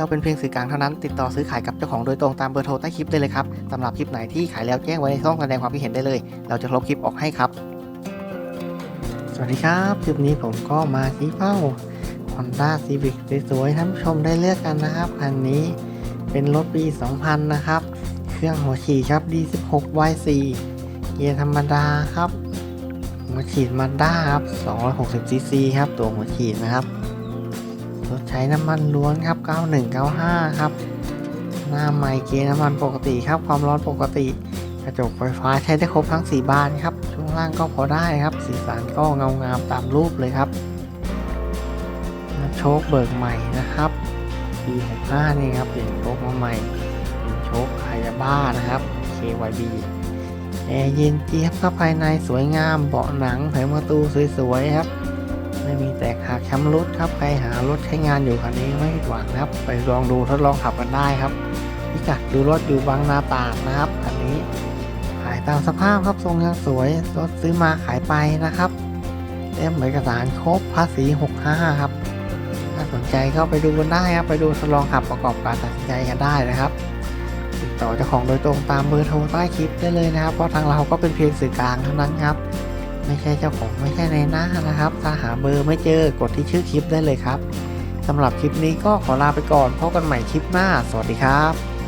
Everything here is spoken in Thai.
เราเป็นเพียงสื่อกลางเท่านั้น ติดต่อซื้อขายกับเจ้าของโดยตรงตามเบอร์โทรใต้คลิปได้เลยครับสำหรับคลิปไหนที่ขายแล้วแจ้งไว้ในช่องแสดงความคิดเห็นได้เลย เราจะลบคลิปออกให้ครับ สวัสดีครับคลิปนี้ผมก็มาชี้เป้า Honda Civic สวยๆท่านผู้ชมได้เลือกกันนะครับคันนี้เป็นรถปี 2000 นะครับ เครื่องหัวฉีดครับ D16 Y4 เกียร์ธรรมดาครับ หัวฉีดมาด้าครับ 260cc ครับ ตัวหัวฉีดนะครับ ใช้น้ำมันล้วนครับ 9195 ครับ หน้าใหม่เกียร์น้ำมันปกติครับ ความร้อนปกติ กระจกไฟฟ้าใช้ได้ครบทั้ง 4 บานครับ ช่วงล่างก็พอได้ครับ สีสันก็เงางามตามรูปเลยครับ โชคเบิกใหม่นะครับปี65นี่ครับเปลี่ยนโชคมาใหม่เป็นโชคคายาบ้านะครับ KYB แอร์เย็นเจี๊ยบครับภายในสวยงามเบาะหนังแผงประตูสวยๆครับ ไม่มีแตกหักช้ำรุดครับ ใครหารถใช้งานอยู่คันนี้ไม่ผิดหวังนะครับ ไปลองดูทดลองขับกันได้ครับพิกัดดูรถอยู่บางนาตาดนะครับคันนี้ ขายตามสภาพครับทรงยังสวยรถซื้อมาขายไปนะครับเล่มเอกสารครบภาษี65ครับถ้าสนใจก็ไปดูกันได้ครับ ไปดูทดลองขับประกอบการตัดสินใจกันได้นะครับติดต่อเจ้าของโดยตรงตามเบอร์โทรใต้คลิปได้เลยนะครับ เพราะทางเราก็เป็นเพียงสื่อกลางเท่านั้นครับ ไม่ใช่เจ้าของไม่ใช่ในหน้านะครับ ถ้าหาเบอร์ไม่เจอกดที่ชื่อคลิปได้เลยครับสำหรับคลิปนี้ก็ขอลาไปก่อนพบกันใหม่คลิปหน้า สวัสดีครับ